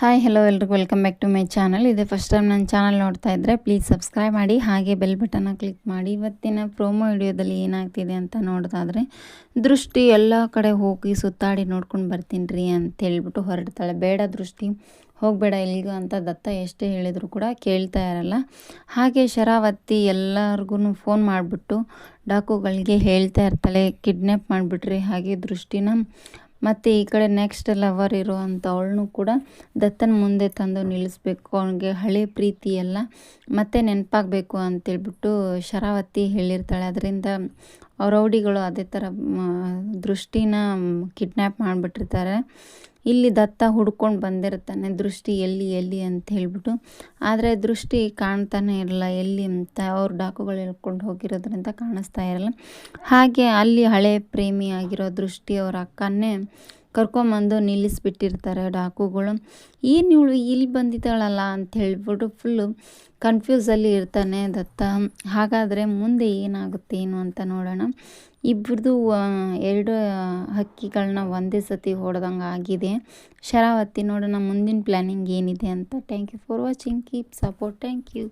Hi hello ಎಲ್ರಿಗೂ. Welcome back to my channel ಇದೆ first time ನನ್ನ ಚಾನಲ್ ನೋಡ್ತಾ ಇದ್ದರೆ ಪ್ಲೀಸ್ ಸಬ್ಸ್ಕ್ರೈಬ್ ಮಾಡಿ, ಹಾಗೆ ಬೆಲ್ ಬಟನ್ನ ಕ್ಲಿಕ್ ಮಾಡಿ. ಇವತ್ತಿನ ಪ್ರೋಮೋ ವಿಡಿಯೋದಲ್ಲಿ ಏನಾಗ್ತಿದೆ ಅಂತ ನೋಡೋದಾದರೆ, ದೃಷ್ಟಿ ಎಲ್ಲ ಕಡೆ ಹೋಗಿ ಸುತ್ತಾಡಿ ನೋಡ್ಕೊಂಡು ಬರ್ತೀನಿ ರೀ ಅಂತ ಹೇಳ್ಬಿಟ್ಟು ಹೊರಡ್ತಾಳೆ. ಬೇಡ ದೃಷ್ಟಿ, ಹೋಗಬೇಡ ಇಲ್ಲಿಗೂ ಅಂತ ದತ್ತ ಎಷ್ಟೇ ಹೇಳಿದರೂ ಕೂಡ ಕೇಳ್ತಾ ಇರಲ್ಲ. ಹಾಗೆ ಶರಾವತಿ ಎಲ್ಲರಿಗೂ ಫೋನ್ ಮಾಡಿಬಿಟ್ಟು ಡಾಕುಗಳಿಗೆ ಹೇಳ್ತಾ ಇರ್ತಾಳೆ ಕಿಡ್ನ್ಯಾಪ್ ಮಾಡಿಬಿಟ್ರಿ ಹಾಗೆ ದೃಷ್ಟಿನ ಮತ್ತು ಈ ಕಡೆ ನೆಕ್ಸ್ಟ್ ಲವರ್ ಇರುವಂಥ ಅವಳನ್ನು ಕೂಡ ದತ್ತನ ಮುಂದೆ ತಂದು ನಿಲ್ಲಿಸ್ಬೇಕು. ಅವನಿಗೆ ಹಳೆ ಪ್ರೀತಿ ಎಲ್ಲ ಮತ್ತೆ ನೆನಪಾಗಬೇಕು ಅಂತೇಳ್ಬಿಟ್ಟು ಶರಾವತಿ ಹೇಳಿರ್ತಾಳೆ. ಅದರಿಂದ ರೌಡಿಗಳು ಅದೇ ಥರ ದೃಷ್ಟಿನ ಕಿಡ್ನ್ಯಾಪ್ ಮಾಡಿಬಿಟ್ಟಿರ್ತಾರೆ. ಇಲ್ಲಿ ದತ್ತ ಹುಡ್ಕೊಂಡು ಬಂದಿರ್ತಾನೆ, ದೃಷ್ಟಿ ಎಲ್ಲಿ ಎಲ್ಲಿ ಅಂತ ಹೇಳ್ಬಿಟ್ಟು. ಆದರೆ ದೃಷ್ಟಿ ಕಾಣ್ತಾನೆ ಇರಲ್ಲ, ಎಲ್ಲಿ ಅಂತ ಅವ್ರ ಡಾಕುಗಳು ಹೇಳ್ಕೊಂಡು ಹೋಗಿರೋದ್ರಿಂದ ಕಾಣಿಸ್ತಾ ಇರಲ್ಲ. ಹಾಗೆ ಅಲ್ಲಿ ಹಳೆ ಪ್ರೇಮಿ ಆಗಿರೋ ದೃಷ್ಟಿ ಅವ್ರ ಅಕ್ಕನ್ನೇ ಕರ್ಕೊಂಬಂದು ನಿಲ್ಲಿಸ್ಬಿಟ್ಟಿರ್ತಾರೆ ಡಾಕುಗಳು. ಏನು ಇವಳು ಇಲ್ಲಿ ಬಂದಿದ್ದಾಳಲ್ಲ ಅಂತ ಹೇಳ್ಬಿಟ್ಟು ಫುಲ್ಲು ಕನ್ಫ್ಯೂಸಲ್ಲಿ ಇರ್ತಾನೆ ದತ್ತ. ಹಾಗಾದರೆ ಮುಂದೆ ಏನಾಗುತ್ತೆ ಏನು ಅಂತ ನೋಡೋಣ. ಇಬ್ಬರದು ಎರಡು ಹಕ್ಕಿಗಳನ್ನ ಒಂದೇ ಸತಿ ಹೊಡೆದಂಗೆ ಆಗಿದೆ. ಶರಾವತಿ ನೋಡೋಣ ಮುಂದಿನ ಪ್ಲ್ಯಾನಿಂಗ್ ಏನಿದೆ ಅಂತ. Thank you for watching keep support thank you